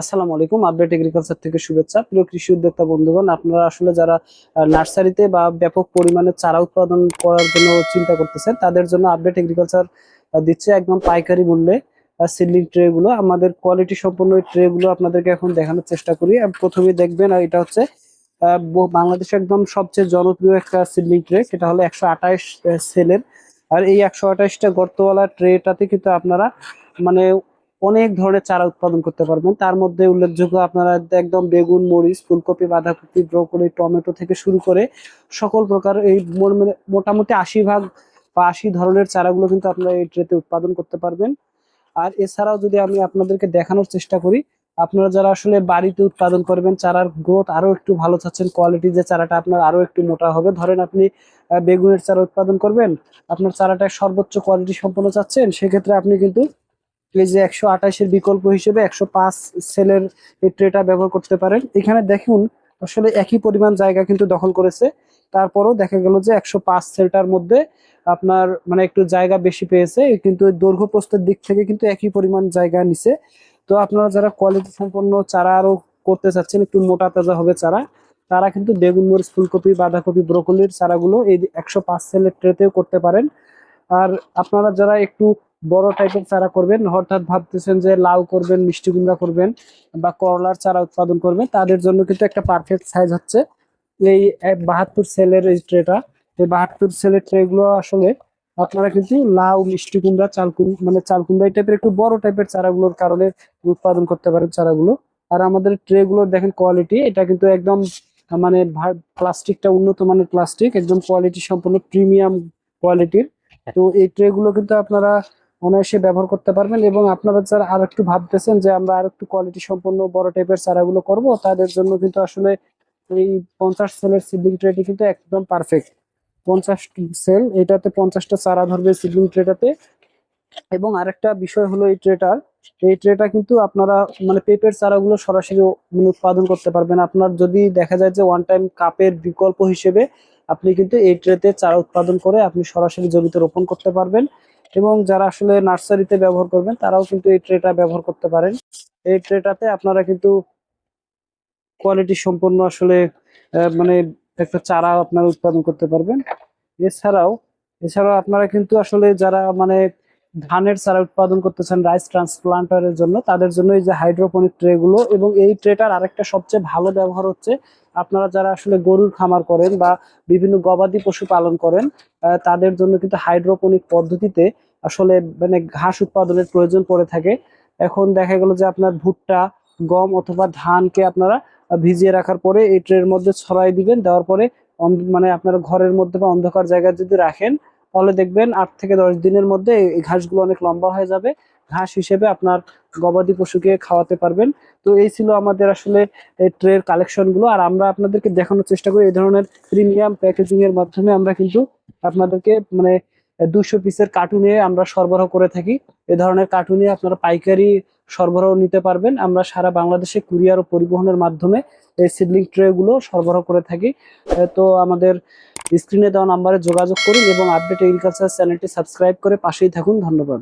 আসসালামু আলাইকুম update agriculture থেকে শুভেচ্ছা। প্রিয় কৃষি উদ্যোক্তা বন্ধুগণ, আপনারা আসলে যারা নার্সারিতে বা ব্যাপক পরিমাণে চারা উৎপাদন করার জন্য চিন্তা করতেছেন, তাদের জন্য আপডেট এগ্রিকালচার দিচ্ছে একদম পাইকারি মূল্যে সিলিং ট্রে গুলো। আমাদের কোয়ালিটি সম্পন্ন ট্রে গুলো আপনাদেরকে এখন দেখানোর চেষ্টা করি। প্রথমে দেখবেন আর এটা হচ্ছে বাংলাদেশে একদম সবচেয়ে জনপ্রিয় একটা সিলিং ট্রে সেটা হলো একশো আঠাশ সেলের। আর এই একশো আঠাশটা গর্তওয়ালা ট্রেটাতে কিন্তু আপনারা মানে অনেক ধরনের চারা উৎপাদন করতে পারবেন। তার মধ্যে উল্লেখযোগ্য আপনারা একদম বেগুন, মরিচ, ফুলকপি, বাঁধাকপি, ব্রকলি, টমেটো থেকে শুরু করে সকল প্রকার এই মানে মোটামুটি আশি ভাগ বা আশি ধরনের চারাগুলো কিন্তু আপনারা এই ট্রেতে উৎপাদন করতে পারবেন। আর এছাড়াও যদি আমি আপনাদেরকে দেখানোর চেষ্টা করি, আপনারা যারা আসলে বাড়িতে উৎপাদন করবেন, চারার গ্রোথ আরও একটু ভালো চাচ্ছেন কোয়ালিটি যে চারাটা আপনার আরও একটু মোটা হবে, ধরেন আপনি বেগুনের চারা উৎপাদন করবেন, আপনার চারাটা সর্বোচ্চ কোয়ালিটি সম্পন্ন চাচ্ছেন, সেক্ষেত্রে আপনি কিন্তু যে একশো আঠাশের বিকল্প হিসেবে একশো পাঁচ সেলের ট্রেটা ব্যবহার করতে পারেন। এখানে দেখুন, আসলে একই পরিমাণ জায়গা কিন্তু দখল করেছে। তারপরও দেখা গেল যে একশো পাঁচ সেলটার মধ্যে আপনার মানে একটু জায়গা বেশি পেয়েছে, কিন্তু দৈর্ঘ্য প্রস্থের দিক থেকে কিন্তু একই পরিমাণ জায়গা নিছে। তো আপনারা যারা কোয়ালিটি সম্পন্ন চারা আরও করতে চাচ্ছেন, একটু মোটা তাজা হবে চারা, তারা কিন্তু বেগুন, মরিচ, ফুলকপি, বাঁধাকপি, ব্রোকলির চারাগুলো এই একশো পাঁচ সেলের ট্রেতেও করতে পারেন। আর আপনারা যারা একটু বড় টাইপের চারা করবেন, হঠাৎ ভাবতেছেন যে লাউ করবেন, মিষ্টি কুমড়া করবেন বা করলার চারা উৎপাদন করবেন, তাদের জন্য কিন্তু একটা পারফেক্ট সাইজ হচ্ছে। এই বাহাত্তর সেলের এই ট্রেটা এই বাহাত্তর সেলের ট্রে গুলো আসলে আপনারা কিন্তু লাউ, মিষ্টি কুমড়া চালকুম মানে চাল কুমড়া এই টাইপের একটু বড় টাইপের চারাগুলোর কারণে উৎপাদন করতে পারেন চারাগুলো। আর আমাদের ট্রে গুলোর দেখেন কোয়ালিটি এটা কিন্তু একদম মানে প্লাস্টিকটা উন্নত মানের প্লাস্টিক একদম কোয়ালিটি সম্পূর্ণ প্রিমিয়াম কোয়ালিটির তো এই ট্রে গুলো কিন্তু আপনারা অনায়াসে ব্যবহার করতে পারবেন এবং আপনারা যারা আর একটু ভাবতেছেন যে আমরা আর একটু কোয়ালিটি সম্পন্ন বড় টাইপের চারাগুলো করব, তাদের জন্য কিন্তু আসলে এই পঞ্চাশ সেলের সিডলিং ট্রেটি কিন্তু একদম পারফেক্ট পঞ্চাশ সেল এটাতে পঞ্চাশটা চারা ধরবে সিডলিং ট্রেটাতে এবং আরেকটা বিষয় হলো এই ট্রেটার এই ট্রেটা কিন্তু আপনারা মানে পেঁপের চারাগুলো সরাসরি মানে উৎপাদন করতে পারবেন। আপনার যদি দেখা যায় যে ওয়ান টাইম কাপের বিকল্প হিসেবে আপনি কিন্তু এই ট্রেতে চারা উৎপাদন করে আপনি সরাসরি জমিতে রোপণ করতে পারবেন। এবং যারা আসলে নার্সারিতে ব্যবহার করবেন, তারাও কিন্তু এই ট্রেটা ব্যবহার করতে পারেন। এই ট্রেটাতে আপনারা কিন্তু কোয়ালিটি সম্পন্ন আসলে মানে একটা চারা আপনারা উৎপাদন করতে পারবেন। এছাড়াও এছাড়াও আপনারা কিন্তু আসলে যারা মানে ধানের চারা উৎপাদন করতেছেন রাইস ট্রান্সপ্লান্টারের জন্য, তাদের জন্য এই যে হাইড্রোপনিক ট্রেগুলো এবং এই ট্রেটার আরেকটা সবচেয়ে ভালো ব্যবহার হচ্ছে আপনারা যারা আসলে গরুর খামার করেন বা বিভিন্ন গবাদি পশু পালন করেন তাদের জন্য কিন্তু হাইড্রোপনিক পদ্ধতিতে আসলে মানে ঘাস উৎপাদনের প্রয়োজন পড়ে থাকে। এখন দেখা গেল যে আপনার ভুট্টা, গম অথবা ধানকে আপনারা ভিজিয়ে রাখার পরে এই ট্রের মধ্যে ছড়াই দিবেন, দেওয়ার পরে মানে আপনার ঘরের মধ্যে বা অন্ধকার জায়গায় যদি রাখেন, তাহলে দেখবেন আট থেকে দশ দিনের মধ্যে এই ঘাসগুলো অনেক লম্বা হয়ে যাবে। ঘাস হিসেবে আপনার গবাদি পশুকে খাওয়াতে পারবেন। তো এই ছিল আমাদের আসলে ট্রের কালেকশনগুলো আর আমরা আপনাদেরকে দেখানোর চেষ্টা করি, এই ধরনের প্রিমিয়াম প্যাকেজিং এর মাধ্যমে আমরা কিন্তু আপনাদেরকে মানে দুশো পিসের কার্টুনে আমরা সরবরাহ করে থাকি। এ ধরনের কার্টুনে আপনারা পাইকারি সরবরাহ নিতে পারবেন। আমরা সারা বাংলাদেশে কুরিয়ার ও পরিবহনের মাধ্যমে এই সিডলিং ট্রে গুলো সরবরাহ করে থাকি। তো আমাদের স্ক্রিনে দেওয়া নাম্বারে যোগাযোগ করুন এবং আপডেট এগ্রিকালচার চ্যানেলটি সাবস্ক্রাইব করে পাশেই থাকুন। ধন্যবাদ।